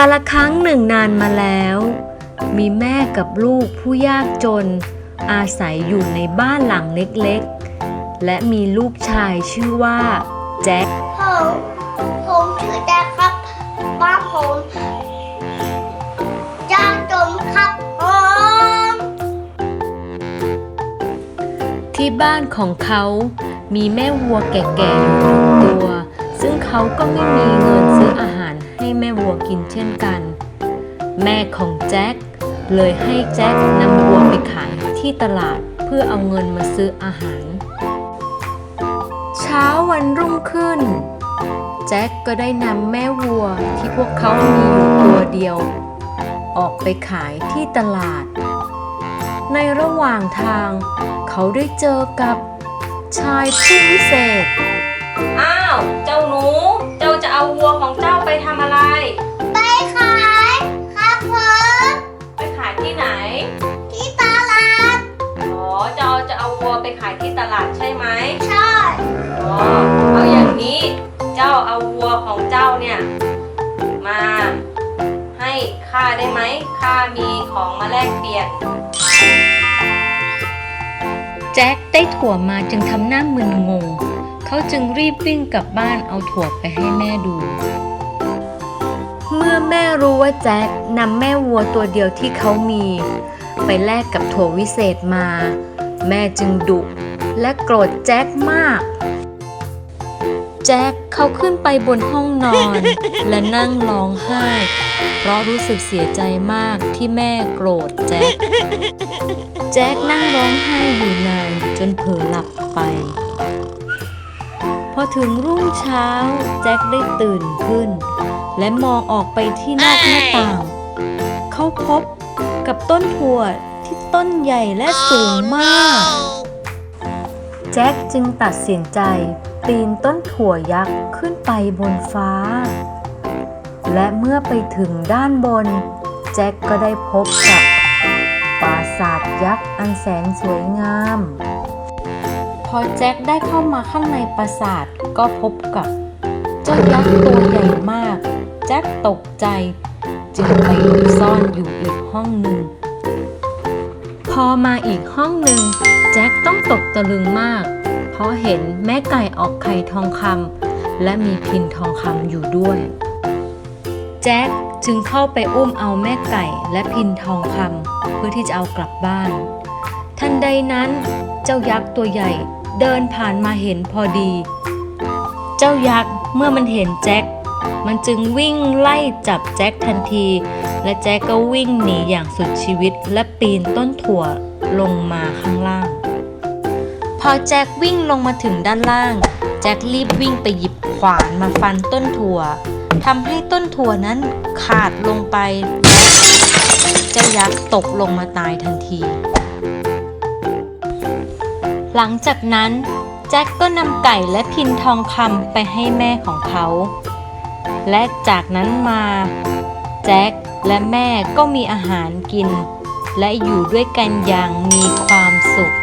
กาละครั้งหนึ่งนานมาแล้ว มีแม่กับลูกผู้ยากจน อาศัยอยู่ในบ้านหลังเล็กๆ และมีลูกชายชื่อว่า แจ็คผมผมชื่อแจ็คครับบ้านผมยากจนครับผมที่บ้านของเขามีแม่วัวแก่ๆอยู่หนึ่งตัว ซึ่งเขาก็ไม่มีเงินซื้ออาหาร ให้แม่วัวกินเช่นกัน แม่ของแจ็คเลยให้แจ็คนำวัวไปขายที่ตลาดเพื่อเอาเงินมาซื้ออาหาร เช้าวันรุ่งขึ้น แจ็คก็ได้นำแม่วัวที่พวกเขามีอยู่ตัวเดียว ออกไปขายที่ตลาด ในระหว่างทาง เขาได้เจอกับชายผู้วิเศษาวัวไปขายที่ตลาดใช่ไหมใช่อ๋อเอาอย่างนี้เจ้าเอาวัวของเจ้าเนี่ย มาให้ข้าได้ไหมข้ามีของมาแลกเปลี่ยน แจ็คได้ถั่วมาจึงทำหน้ามึนงง เขาจึงรีบวิ่งกลับบ้านเอาถั่วไปให้แม่ดู เมื่อแม่รู้ว่าแจ็คนำแม่วัวตัวเดียวที่เขามี ไปแลกกับถั่ววิเศษมา แม่จึงดุและโกรธแจ็คมาก แจ็คเขาขึ้นไปบนห้องนอน และนั่งร้องไห้ เพราะรู้สึกเสียใจมากที่แม่โกรธแจ็ค แจ็คนั่งร้องไห้อยู่นานจนเผลอหลับไป พอถึงรุ่งเช้า แจ็คได้ตื่นขึ้น และมองออกไปที่นอกหน้าต่าง เขาพบกับต้นถั่ว ที่ต้นใหญ่และสูงมาก แจ็คจึงตัดสินใจปีนต้นถั่วยักษ์ขึ้นไปบนฟ้า และเมื่อไปถึงด้านบน แจ็คก็ได้พบกับปราสาทยักษ์อันแสนสวยงาม พอแจ็คได้เข้ามาข้างในปราสาทก็พบกับ เจ้ายักษ์ตัวใหญ่มาก แจ็คตกใจ จึงไปหลบซ่อนอยู่อีกห้องหนึ่ง อมาอีกห้องหนึ่งแจ็คต้องตกตะลึงมาก เพราะเห็นแม่ไก่ออกไข่ทองคำและมีพินทองคำอยู่ด้วย แจ็คจึงเข้าไปอุ้มเอาแม่ไก่และพินทองคำเพื่อที่จะเอากลับบ้าน ทันใดนั้นเจ้ายักษ์ตัวใหญ่เดินผ่านมาเห็นพอดี เจ้ายักษ์เมื่อมันเห็นแจ็ค มันจึงวิ่งไล่จับแจ็คทันที และแจ็คก็วิ่งหนีอย่างสุดชีวิต และปีนต้นถั่วลงมาข้างล่าง พอแจ็ควิ่งลงมาถึงด้านล่าง แจ็ครีบวิ่งไปหยิบขวานมาฟันต้นถั่วทำให้ต้นถั่วนั้นขาดลงไปเจ้ายักษ์ตกลงมาตายทันที หลังจากนั้นแจ็คก็นำไก่และพินทองคำไปให้แม่ของเขา และจากนั้นมา แจ็คและแม่ก็มีอาหารกิน และอยู่ด้วยกันอย่างมีความสุข